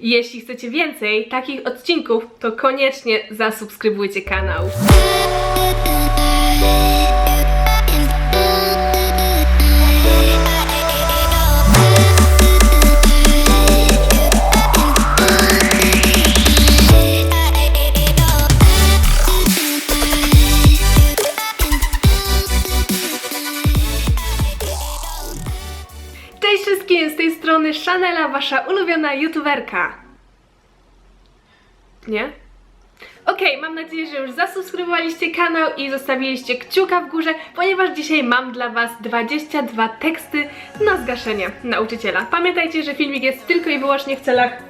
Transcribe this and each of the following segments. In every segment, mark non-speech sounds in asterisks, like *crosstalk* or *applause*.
Jeśli chcecie więcej takich odcinków, to koniecznie zasubskrybujcie kanał. Wszystkim, z tej strony Chanela, wasza ulubiona youtuberka. Nie? Okej, mam nadzieję, że już zasubskrybowaliście kanał i zostawiliście kciuka w górze, ponieważ dzisiaj mam dla was 22 teksty na zgaszenie nauczyciela. Pamiętajcie, że filmik jest tylko i wyłącznie w celach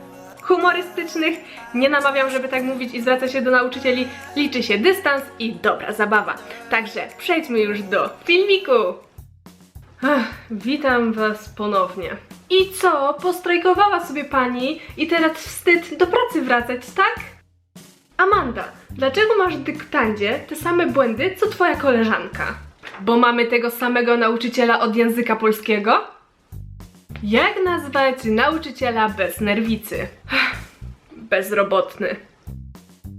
humorystycznych. Nie namawiam, żeby tak mówić i zwracać się do nauczycieli. Liczy się dystans i dobra zabawa. Także przejdźmy już do filmiku. Ach, witam was ponownie. I co? Postrajkowała sobie pani i teraz wstyd do pracy wracać, tak? Amanda, dlaczego masz w dyktandzie te same błędy, co twoja koleżanka? Bo mamy tego samego nauczyciela od języka polskiego? Jak nazwać nauczyciela bez nerwicy? Ach, Bezrobotny.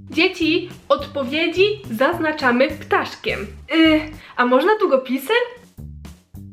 Dzieci, odpowiedzi zaznaczamy ptaszkiem. Yy, a można długopisem?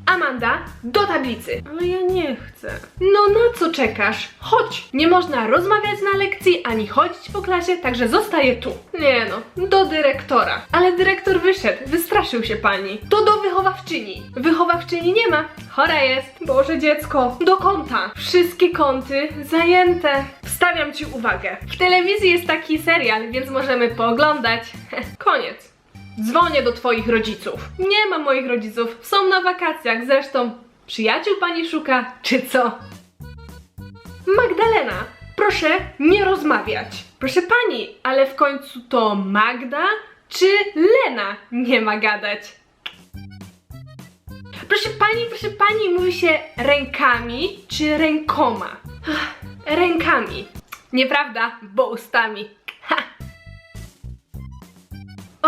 Amanda, do tablicy. Ale ja nie chcę. No na co czekasz? Chodź. Nie można rozmawiać na lekcji ani chodzić po klasie, także zostaję tu. Nie no, do dyrektora. Ale dyrektor wyszedł, wystraszył się pani. To do wychowawczyni. Wychowawczyni nie ma. Chora jest. Boże dziecko, do kąta. Wszystkie kąty zajęte. Wstawiam ci uwagę. W telewizji jest taki serial, więc możemy pooglądać. *laughs* Koniec. Dzwonię do twoich rodziców. Nie ma moich rodziców, są na wakacjach, zresztą przyjaciół pani szuka, czy co? Magdalena, proszę nie rozmawiać. Proszę pani, ale w końcu to Magda czy Lena nie ma gadać? Proszę pani, proszę pani, mówi się rękami czy rękoma? Rękami. Nieprawda, bo ustami.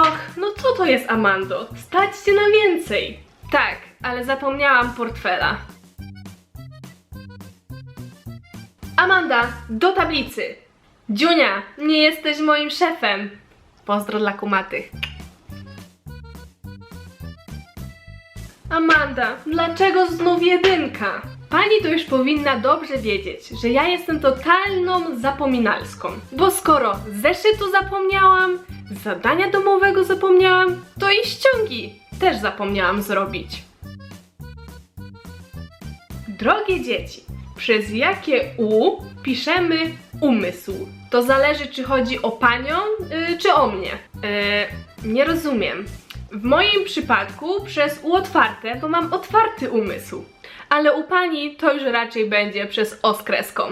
Och, no co to jest, Amando? Stać cię na więcej. Tak, ale zapomniałam portfela. Amanda, do tablicy. Dziunia, nie jesteś moim szefem. Pozdro dla kumatych. Amanda, dlaczego znów jedynka? Pani to już powinna dobrze wiedzieć, że ja jestem totalną zapominalską. Bo skoro zeszytu zapomniałam, zadania domowego zapomniałam, to i ściągi też zapomniałam zrobić. Drogie dzieci, przez jakie U piszemy umysł? To zależy, czy chodzi o panią, y, czy o mnie. Y, nie rozumiem. W moim przypadku przez U otwarte, bo mam otwarty umysł. Ale u pani to już raczej będzie przez O z kreską.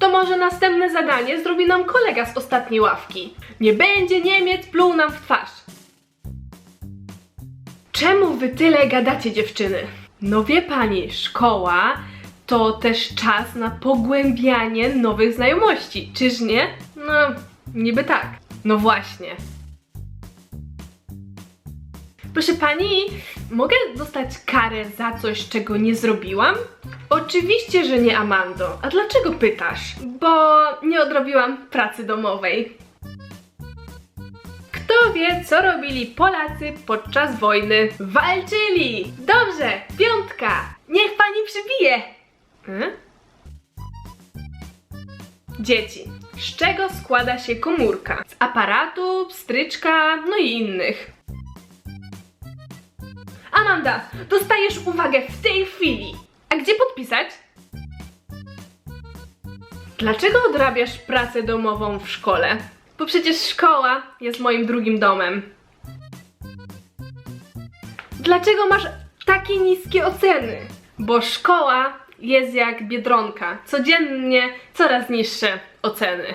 To może następne zadanie zrobi nam kolega z ostatniej ławki. Nie będzie Niemiec pluł nam w twarz. Czemu wy tyle gadacie, dziewczyny? No wie pani, szkoła to też czas na pogłębianie nowych znajomości, czyż nie? No, niby tak. No właśnie. Proszę pani, mogę dostać karę za coś, czego nie zrobiłam? Oczywiście, że nie, Amando. A dlaczego pytasz? Bo nie odrobiłam pracy domowej. Kto wie, co robili Polacy podczas wojny? Walczyli! Dobrze, piątka! Niech pani przybije! Hmm? Dzieci, z czego składa się komórka? Z aparatu, pstryczka, no i innych. Amanda, dostajesz uwagę w tej chwili. Podpisać? Dlaczego odrabiasz pracę domową w szkole? Bo przecież szkoła jest moim drugim domem. Dlaczego masz takie niskie oceny? Bo szkoła jest jak biedronka. Codziennie coraz niższe oceny.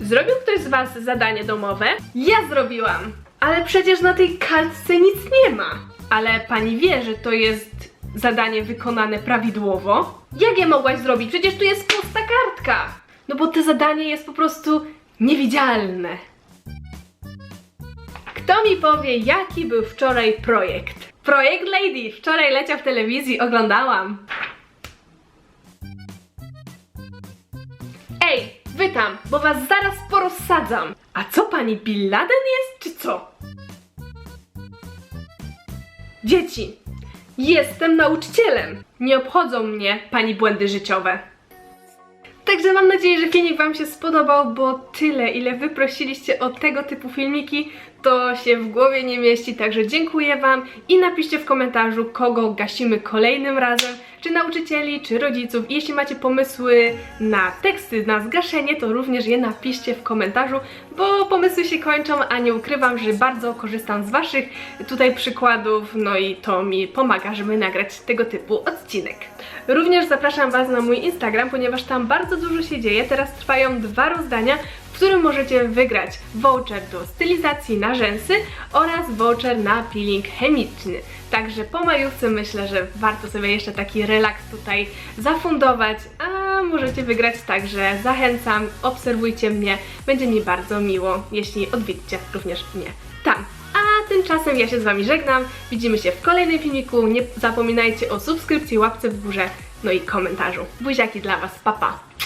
Zrobił ktoś z Was zadanie domowe? Ja zrobiłam! Ale przecież na tej kartce nic nie ma. Ale pani wie, że to jest zadanie wykonane prawidłowo. Jak je mogłaś zrobić? Przecież tu jest pusta kartka! No bo to zadanie jest po prostu niewidzialne. Kto mi powie, jaki był wczoraj projekt? Projekt Lady! Wczoraj leciał w telewizji, oglądałam. Ej, wy tam, bo was zaraz porozsadzam. A co pani Bill Laden jest, czy co? Dzieci, jestem nauczycielem. Nie obchodzą mnie pani błędy życiowe. Także mam nadzieję, że filmik Wam się spodobał, bo tyle, ile Wy prosiliście o tego typu filmiki, to się w głowie nie mieści, także dziękuję Wam i napiszcie w komentarzu, kogo gasimy kolejnym razem, czy nauczycieli, czy rodziców. Jeśli macie pomysły na teksty, na zgaszenie, to również je napiszcie w komentarzu, bo pomysły się kończą, a nie ukrywam, że bardzo korzystam z Waszych tutaj przykładów, no i to mi pomaga, żeby nagrać tego typu odcinek. Również zapraszam Was na mój Instagram, ponieważ tam bardzo dużo się dzieje. Teraz trwają dwa rozdania, w którym możecie wygrać voucher do stylizacji na rzęsy oraz voucher na peeling chemiczny. Także po majówce myślę, że warto sobie jeszcze taki relaks tutaj zafundować, a możecie wygrać także. Zachęcam, obserwujcie mnie, będzie mi bardzo miło, jeśli odwiedzicie również mnie tam. A tymczasem ja się z Wami żegnam. Widzimy się w kolejnym filmiku. Nie zapominajcie o subskrypcji, łapce w górze, no i komentarzu. Buziaki dla Was, papa! Pa.